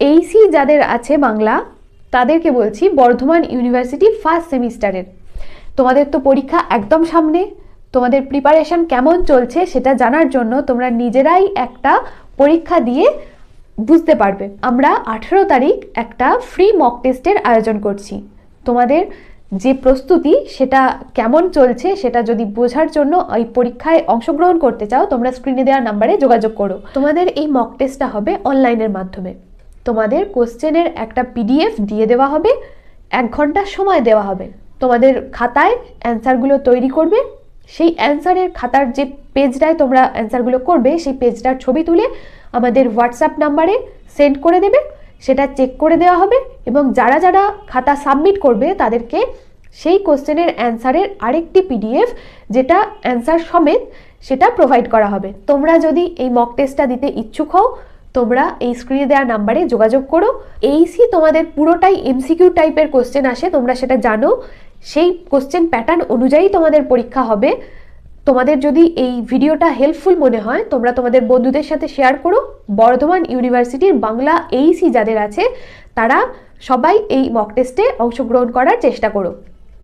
এইসি যাদের আছে বাংলা, তাদেরকে বলছি বর্ধমান ইউনিভার্সিটি ফার্স্ট সেমিস্টারের তোমাদের তো পরীক্ষা একদম সামনে, তোমাদের প্রিপারেশন কেমন চলছে সেটা জানার জন্য তোমরা নিজেরাই একটা পরীক্ষা দিয়ে বুঝতে পারবে। আমরা আঠেরো তারিখ একটা ফ্রি মক টেস্টের আয়োজন করছি। তোমাদের যে প্রস্তুতি সেটা কেমন চলছে সেটা যদি বোঝার জন্য এই পরীক্ষায় অংশগ্রহণ করতে চাও, তোমরা স্ক্রিনে দেওয়া নাম্বারে যোগাযোগ করো। তোমাদের এই মক টেস্টটা হবে অনলাইনের মাধ্যমে। তোমাদের কোশ্চেনের একটা পিডিএফ দিয়ে দেওয়া হবে, এক ঘণ্টা সময় দেওয়া হবে। তোমাদের খাতায় অ্যান্সারগুলো তৈরি করবে। সেই অ্যান্সারের খাতার যে পেজটায় তোমরা অ্যান্সারগুলো করবে, সেই পেজটার ছবি তুলে আমাদের হোয়াটসঅ্যাপ নাম্বারে সেন্ড করে দেবে। সেটা চেক করে দেওয়া হবে এবং যারা যারা খাতা সাবমিট করবে, তাদেরকে সেই কোশ্চেনের অ্যান্সারের আরেকটি পিডিএফ, যেটা অ্যান্সার সমেত সেটা প্রোভাইড করা হবে। তোমরা যদি এই মক টেস্টটা দিতে ইচ্ছুক হও তোমরা এই স্ক্রিনে দেওয়া নাম্বারে যোগাযোগ করো। এইসি তোমাদের পুরোটাই এমসিকিউ টাইপের কোশ্চেন আসে, তোমরা সেটা জানো। সেই কোশ্চেন প্যাটার্ন অনুযায়ী তোমাদের পরীক্ষা হবে। তোমাদের যদি এই ভিডিওটা হেল্পফুল মনে হয়, তোমরা তোমাদের বন্ধুদের সাথে শেয়ার করো। বর্ধমান ইউনিভার্সিটির বাংলা এইসি যাদের আছে, তারা সবাই এই মক টেস্টে অংশগ্রহণ করার চেষ্টা করো।